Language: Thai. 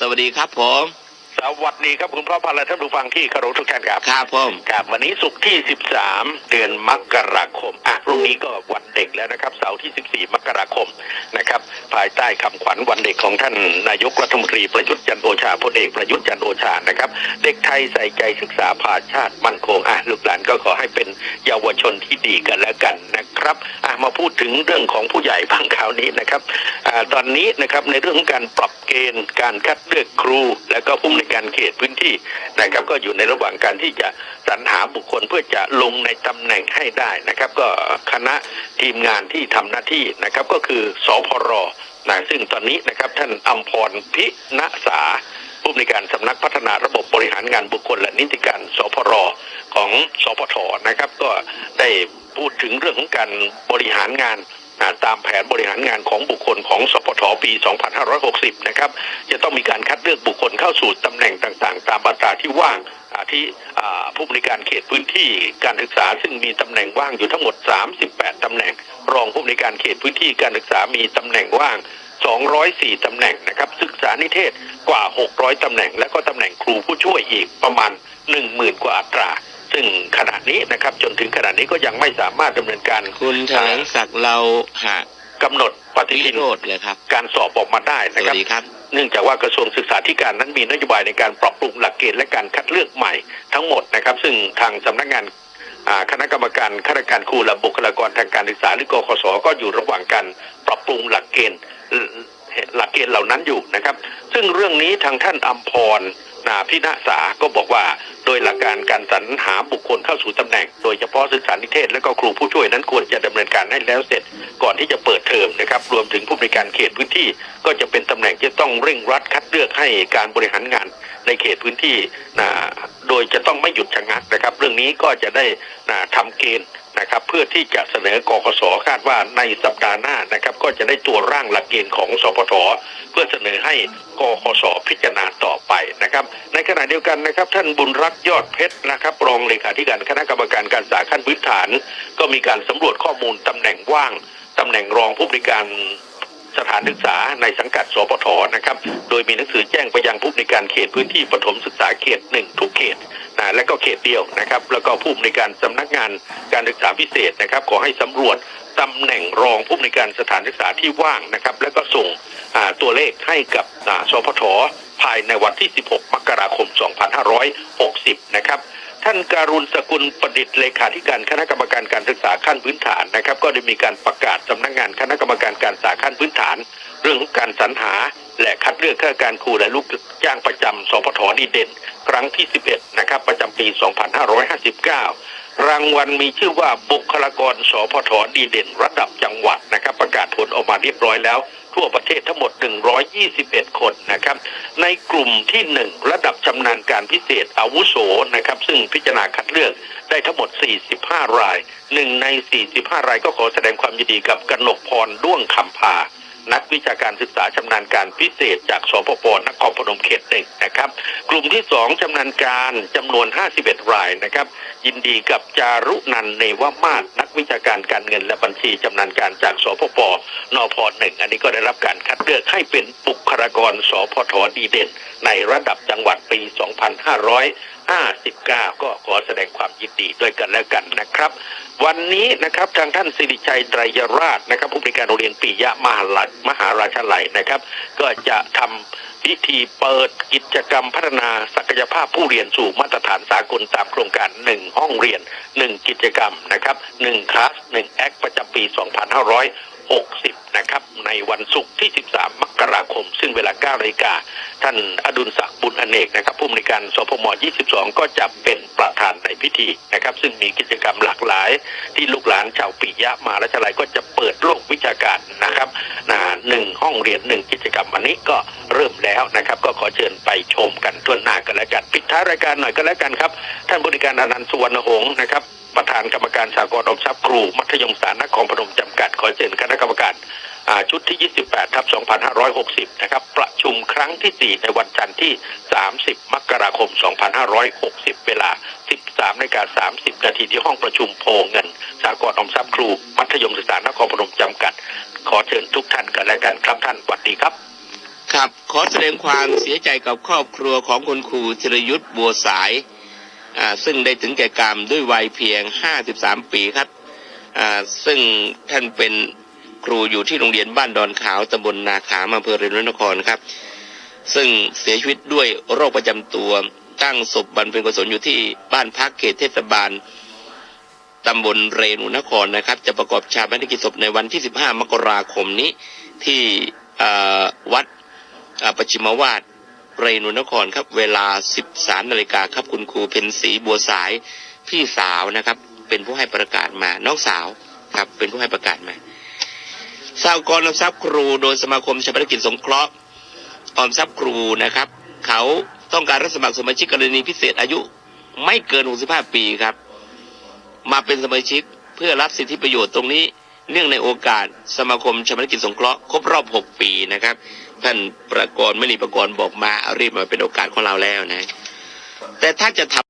สวัสดีครับผม สวัสดีครับคุณพ่อพันธ์และท่านผู้ฟังที่เคารพทุกท่านครับครับผมครับวันนี้ศุกร์ที่ 13 เดือนมกราคมอะพรุ่งนี้ก็วันเด็กแล้วนะครับ เสาร์ที่ 14 มกราคมนะครับ ภายใต้คำขวัญวันเด็กของท่านนายกรัฐมนตรีประยุทธ์จันทร์โอชาพลเอกประยุทธ์จันทร์โอชานะครับ เด็กไทยใส่ใจศึกษาภาชาติมั่นคงอะลูกหลานก็ขอให้เป็นเยาวชนที่ดีกันแล้วกันนะครับอะมาพูดถึงเรื่องของผู้ใหญ่บ้างคราวนี้นะครับอ่าตอนนี้นะครับในเรื่องของการปรับเกณฑ์การคัดเลือกครูและก็ผู้ในวยการเขตพื้นที่นะครับ ก็อยู่ในระหว่างการที่จะสรรหาบุคคลเพื่อจะลงในตำแหน่งให้ได้นะครับ ก็คณะทีมงานที่ทำหน้าที่นะครับก็คือสพรนะซึ่งตอนนี้นะครับท่านอัมพรพิณษาผู้อำนวยการสำนักพัฒนาระบบบริหารงานบุคคลและนิติการสพรของสพทนะครับ ก็ได้พูดถึงเรื่องของการบริหารงาน อ่าตามแผนบริหารงานของบุคคลของสพทปี 2560 นะครับ จะต้องมีการคัดเลือกบุคคลเข้าสู่ตำแหน่งต่างๆ ตามอัตราที่ว่างอาที่ผู้บริการเขตพื้นที่การศึกษาซึ่งมีตำแหน่งว่างอยู่ทั้งหมด 38 ตำแหน่ง รองผู้บริการเขตพื้นที่การศึกษามีตำแหน่งว่าง 204 ตำแหน่งนะครับ ศึกษานิเทศกว่า 600 ตำแหน่ง และก็ตำแหน่งครูผู้ช่วยอีกประมาณ 10,000 กว่าอัตรา ซึ่งขณะนี้นะครับจนถึงขณะนี้ก็ยังไม่สามารถดำเนินการคุณแถลงศักดิ์เราหะกำหนดปฏิวิทินโรธเลยครับการสอบออกมาได้สนะควัรับสดีครับ เนื่องจากว่ากระทรวงศึกษาธิการนั้นมีนโยบายในการปรับปรุงหลักเกณฑ์และการคัดเลือกใหม่ทั้งหมดนะครับ ซึ่งทางสำนักงานอ่าคณะกรรมการข้าราชการครูและบุคลากรทางการศึกษาหรือกคสก็อยู่ระหว่างการปรับปรุงหลักเกณฑ์เอ่อหลักเกณฑ์เหล่านั้นอยู่นะครับ ซึ่งเรื่องนี้ทางท่านอัมพร นาพินาษาก็บอกว่า โดยหลักการการสรรหาบุคคลเข้าสู่ตำแหน่ง โดยเฉพาะศึกษานิเทศและก็ครูผู้ช่วยนั้นควรจะดำเนินการให้แล้วเสร็จ ก่อนที่จะเปิดเทอมนะครับ รวมถึงผู้บริการเขตพื้นที่ก็จะเป็นตำแหน่งที่ต้องเร่งรัดคัดเลือกให้การบริหารงานในเขตพื้นที่นะ โดยจะต้องไม่หยุดชะงักนะครับ เรื่องนี้ก็จะได้นะทำเกณฑ์นะครับ เพื่อที่จะเสนอกกสคาดว่าในสัปดาห์หน้านะครับ ก็จะได้ตัวร่างหลักเกณฑ์ของสพทเพื่อเสนอให้กกสพิจารณาต่อไปนะครับ ในขณะเดียวกันนะครับ ท่านบุญรักษ์ยอดเพชรนะครับ รองเลขาธิการคณะกรรมการการศึกษาขั้นพื้นฐาน ก็มีการสำรวจข้อมูลตำแหน่งว่างตำแหน่งรองผู้บริการ สถานศึกษาในสังกัดสปทนะครับ โดยมีหนังสือแจ้งไปยังผู้ในการเขตพื้นที่ปฐมศึกษาเขตหนึ่งทุกเขตนะและก็เขตเดียวนะครับ แล้วก็ผู้ในการสำนักงานการศึกษาพิเศษนะครับ ขอให้สำรวจตำแหน่งรองผู้ในการสถานศึกษาที่ว่างนะครับ แล้วก็ส่งตัวเลขให้กับสปทภายในวันที่ 16 มกราคม 2560 นะครับ ท่านการุณสกุลประดิษฐ์เลขาธิการคณะกรรมการการศึกษาขั้นพื้นฐานนะครับ ก็ได้มีการประกาศสำนักงานคณะกรรมการการศึกษาขั้นพื้นฐาน เรื่องของการสรรหา และคัดเลือกข้าราชการครูและลูกจ้างประจำสพทดีเด่น ครั้งที่ 11 นะครับ ประจำปี 2559 รางวัลมีชื่อว่าบุคลากรสพทดีเด่น ระดับจังหวัดนะครับ ประกาศผลออกมาเรียบร้อยแล้ว ทั่วประเทศทั้งหมด 121 คนนะครับ ในกลุ่มที่ 1 ระดับชำนาญการพิเศษอาวุโสนะครับ ซึ่งพิจารณาคัดเลือกได้ทั้งหมด 45 รายหนึ่งใน 45 รายก็ขอแสดงความยินดีกับกนกพรด้วงคำพา นักวิชาการศึกษาชำนาญการพิเศษ จากสปปนครพนมเขตหนึ่งนะครับ กลุ่มที่สองชำนาญการจำนวน 51 รายนะครับ ยินดีกับจารุนันเนวมาศนักวิชาการการเงินและบัญชีชำนาญการจากสปปนพหนึ่งอันนี้ก็ได้รับการคัดเลือกให้เป็นบุคลากรสพทดีเด่น ในระดับจังหวัดปี 59 ก็ขอแสดงความยินดีด้วยกันแล้วกันนะครับ วันนี้นะครับทางท่านสิริชัยไตรยราชนะครับ ผู้บริการโรงเรียนปิยะมหาลัยมหาราชาลัยนะครับ ก็จะทำพิธีเปิดกิจกรรมพัฒนาศักยภาพผู้เรียนสู่มาตรฐานสากลตามโครงการหนึ่งห้องเรียนหนึ่งกิจกรรมนะครับหนึ่งคลาสหนึ่งแอคประจำปี 2560 นะครับ ในวันศุกร์ที่ 13 มกราคม ซึ่งเวลา9นาฬิกาท่านอดุลศักดิ์บุญอเนกนะครับผู้อำนวยการสพม 22 ก็จะเป็นประธานในพิธีนะครับ ซึ่งมีกิจกรรมหลากหลาย ที่ลูกหลานชาวปิยะมหาราชลัยก็จะเปิดโลกวิชาการนะครับนะหนึ่งห้องเรียนหนึ่งกิจกรรมอันนี้ก็เริ่มแล้วนะครับ ก็ขอเชิญไปชมกันทั่วหน้ากันแล้วกันปิดท้ายรายการหน่อยก็แล้วกันครับ ท่านบริการอนันต์สุวรรณหงษ์นะครับ ประธานกรรมการสากลอมทรัพย์ครู มัธยมศึกษานครพนมจำกัด ขอเชิญคณะกรรมการชุดที่ 28ทับ2560 นะครับ ประชุมครั้งที่ 4 ในวันจันทร์ที่ 30 มกราคม 2560 เวลา 13นาฬิกา30 นาทีที่ห้องประชุมโพเงิน สากลอมทรัพย์ครู มัธยมศึกษานครพนมจำกัด ขอเชิญทุกท่านกันและกันครับท่านสวัสดีครับ ครับ ขอแสดงความเสียใจกับครอบครัวของคุณครูธีรยุทธ์บัวสาย ซึ่งได้ถึงแก่กรรมด้วยวัยเพียง 53 ปีครับซึ่งท่านเป็นครูอยู่ที่โรงเรียนบ้านดอนขาวตำบลนาขามอำเภอเรนุนครครับ ซึ่งเสียชีวิตด้วยโรคประจำตัวตั้งศพบรรเพ็ญกุศลอยู่ที่บ้านพักเขตเทศบาลตำบลเรนุนครนะครับ จะประกอบชาปนกิจศพในวันที่ 15 มกราคมนี้ที่วัดปชิมวาด เรนุนครครับ เวลา 13นาฬิกาครับคุณครูเพ็ญศรีบัวสายพี่สาวนะครับ เป็นผู้ให้ประกาศมาน้องสาวครับ เป็นผู้ให้ประกาศมาสหกรออมทรัพย์ครูโดยสมาคมชาปนกิจสงเคราะห์ออมทรัพย์ครูนะครับ เขาต้องการรับสมัครสมาชิกกรณีพิเศษอายุไม่เกิน 65 ปีครับ มาเป็นสมาชิกเพื่อรับสิทธิประโยชน์ตรงนี้ เนื่องในโอกาสสมาคมชาปนกิจสงเคราะห์ครบรอบ 6 ปีนะครับ ท่านประกรณ์ไม่นีประกรณ์บอกมาเอารีบมาเป็นโอกาสของเราแล้วนะ แต่ถ้าจะทำ